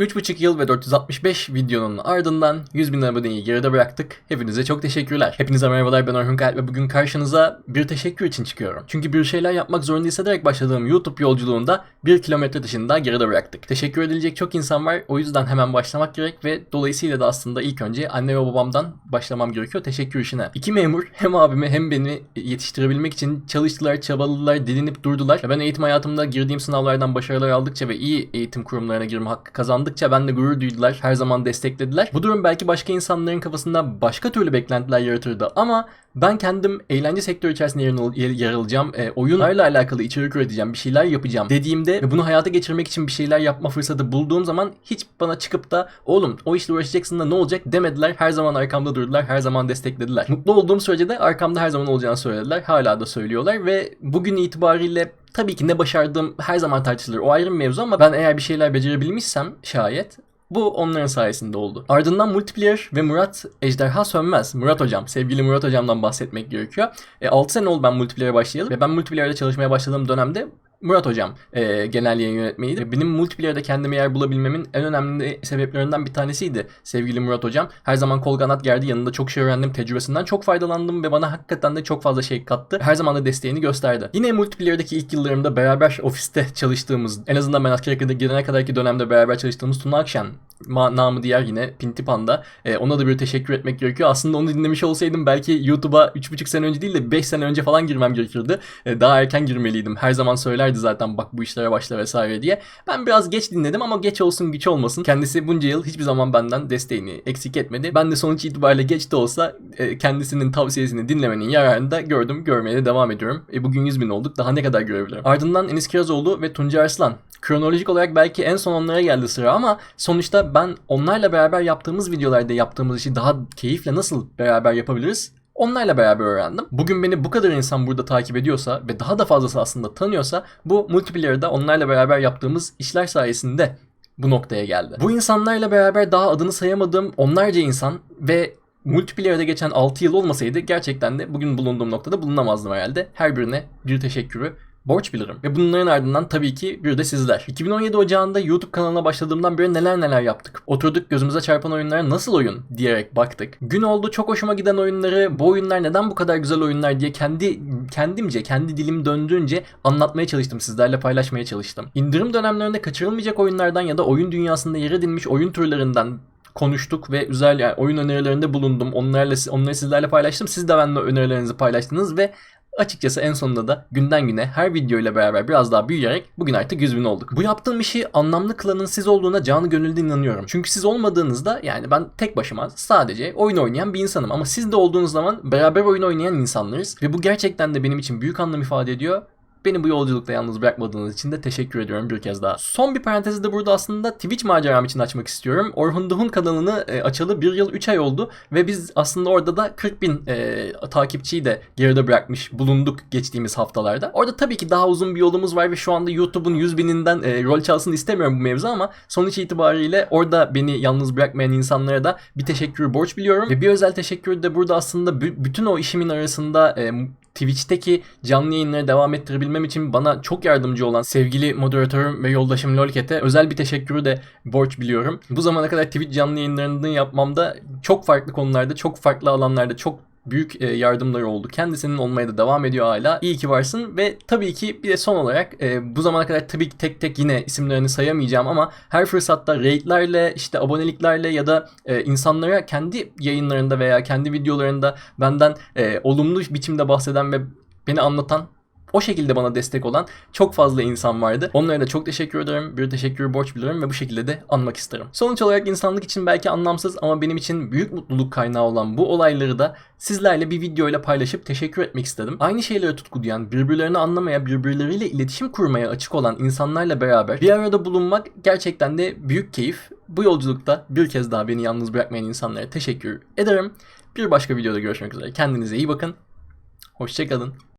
3,5 yıl ve 465 videonun ardından 100 bin aboneyi geride bıraktık. Hepinize çok teşekkürler. Hepinize merhabalar ben Orhun Kayat ve bugün karşınıza bir teşekkür için çıkıyorum. Çünkü bir şeyler yapmak zorunda hissederek başladığım YouTube yolculuğunda 1 kilometre dışında geride bıraktık. Teşekkür edilecek çok insan var. O yüzden hemen başlamak gerek ve dolayısıyla da aslında ilk önce anne ve babamdan başlamam gerekiyor teşekkür işine. İki memur hem abimi hem beni yetiştirebilmek için çalıştılar, çabaladılar, dilinip durdular. Ben eğitim hayatımda girdiğim sınavlardan başarılar aldıkça ve iyi eğitim kurumlarına girme hakkı kazandıkça ben de gurur duydular. Her zaman desteklediler. Bu durum belki başka insanların kafasında başka türlü beklentiler yaratırdı ama ben kendim eğlence sektörü içerisinde yer, yer alacağım, e, oyunlarla alakalı içerik üreteceğim, bir şeyler yapacağım dediğimde ve bunu hayata geçirmek için bir şeyler yapma fırsatı bulduğum zaman hiç bana çıkıp da oğlum o işle uğraşacaksın da ne olacak demediler. Her zaman arkamda durdular, her zaman desteklediler. Mutlu olduğum sürece de arkamda her zaman olacağını söylediler. Hala da söylüyorlar ve bugün itibariyle tabii ki ne başardığım her zaman tartışılır. O ayrı bir mevzu ama ben eğer bir şeyler becerebilmişsem şayet bu onların sayesinde oldu. Ardından multiplayer ve Murat Ejderha Sönmez. Murat hocam, sevgili Murat hocamdan bahsetmek gerekiyor. E, 6 sene oldu ben multiplayer'e başlayalı ve ben multiplayer'de çalışmaya başladığım dönemde Murat hocam e, genel yayın yönetmeniydi. Benim multiplayer'de kendime yer bulabilmemin en önemli sebeplerinden bir tanesiydi sevgili Murat hocam. Her zaman kol kanat gerdi yanında çok şey öğrendim tecrübesinden çok faydalandım ve bana hakikaten de çok fazla şey kattı. Her zaman da desteğini gösterdi. Yine multiplayer'deki ilk yıllarımda beraber ofiste çalıştığımız en azından ben askere gidene kadarki dönemde beraber çalıştığımız Tuna Akşen namı diğer yine Pinti Panda. E, ona da bir teşekkür etmek gerekiyor. Aslında onu dinlemiş olsaydım belki YouTube'a 3,5 sene önce değil de 5 sene önce falan girmem gerekirdi. E, daha erken girmeliydim. Her zaman söylerdi zaten bak bu işlere başla vesaire diye. Ben biraz geç dinledim ama geç olsun güç olmasın. Kendisi bunca yıl hiçbir zaman benden desteğini eksik etmedi. Ben de sonuç itibariyle geç de olsa e, kendisinin tavsiyesini dinlemenin yararını da gördüm. Görmeye de devam ediyorum. E, bugün 100 bin olduk. Daha ne kadar görebilirim? Ardından Enis Kirazoğlu ve Tunca Arslan. Kronolojik olarak belki en son onlara geldi sıra ama sonuçta ben onlarla beraber yaptığımız videolarda yaptığımız işi daha keyifle nasıl beraber yapabiliriz Onlarla beraber öğrendim. Bugün beni bu kadar insan burada takip ediyorsa ve daha da fazlası aslında tanıyorsa bu multiplayer'da onlarla beraber yaptığımız işler sayesinde bu noktaya geldi. Bu insanlarla beraber daha adını sayamadığım onlarca insan ve multiplayer'da geçen 6 yıl olmasaydı gerçekten de bugün bulunduğum noktada bulunamazdım herhalde. Her birine bir teşekkürü borç bilirim. Ve bunların ardından tabii ki bir de sizler. 2017 Ocağı'nda YouTube kanalına başladığımdan beri neler neler yaptık. Oturduk gözümüze çarpan oyunlara nasıl oyun diyerek baktık. Gün oldu çok hoşuma giden oyunları, bu oyunlar neden bu kadar güzel oyunlar diye kendi kendimce, kendi dilim döndüğünce anlatmaya çalıştım. Sizlerle paylaşmaya çalıştım. İndirim dönemlerinde kaçırılmayacak oyunlardan ya da oyun dünyasında yer edilmiş oyun türlerinden konuştuk ve özel yani oyun önerilerinde bulundum. Onlarla onları sizlerle paylaştım. Siz de benimle önerilerinizi paylaştınız ve Açıkçası en sonunda da günden güne her video ile beraber biraz daha büyüyerek bugün artık 100 bin olduk. Bu yaptığım işi anlamlı kılanın siz olduğuna canı gönülden inanıyorum. Çünkü siz olmadığınızda yani ben tek başıma sadece oyun oynayan bir insanım. Ama siz de olduğunuz zaman beraber oyun oynayan insanlarız. Ve bu gerçekten de benim için büyük anlam ifade ediyor. Beni bu yolculukta yalnız bırakmadığınız için de teşekkür ediyorum bir kez daha. Son bir parantezi de burada aslında Twitch maceram için açmak istiyorum. Orhun Duhun kanalını e, açalı 1 yıl 3 ay oldu ve biz aslında orada da 40 bin e, takipçiyi de geride bırakmış bulunduk geçtiğimiz haftalarda. Orada tabii ki daha uzun bir yolumuz var ve şu anda YouTube'un 100 bininden e, rol çalsın istemiyorum bu mevzu ama sonuç itibariyle orada beni yalnız bırakmayan insanlara da bir teşekkür borç biliyorum. Ve bir özel teşekkür de burada aslında bü- bütün o işimin arasında e, Twitch'teki canlı yayınları devam ettirebilmem için bana çok yardımcı olan sevgili moderatörüm ve yoldaşım Lolket'e özel bir teşekkürü de borç biliyorum. Bu zamana kadar Twitch canlı yayınlarını yapmamda çok farklı konularda, çok farklı alanlarda çok büyük e, yardımları oldu. Kendisinin olmaya da devam ediyor hala. İyi ki varsın ve tabii ki bir de son olarak e, bu zamana kadar tabii ki tek tek yine isimlerini sayamayacağım ama her fırsatta raidlerle işte aboneliklerle ya da e, insanlara kendi yayınlarında veya kendi videolarında benden olumlu biçimde bahseden ve beni anlatan o şekilde bana destek olan çok fazla insan vardı. Onlara da çok teşekkür ederim. Bir teşekkür borç biliyorum ve bu şekilde de anmak isterim. Sonuç olarak insanlık için belki anlamsız ama benim için büyük mutluluk kaynağı olan bu olayları da sizlerle bir videoyla paylaşıp teşekkür etmek istedim. Aynı şeylere tutku duyan, birbirlerini anlamaya, birbirleriyle iletişim kurmaya açık olan insanlarla beraber bir arada bulunmak gerçekten de büyük keyif. Bu yolculukta bir kez daha beni yalnız bırakmayan insanlara teşekkür ederim. Bir başka videoda görüşmek üzere. Kendinize iyi bakın. Hoşçakalın.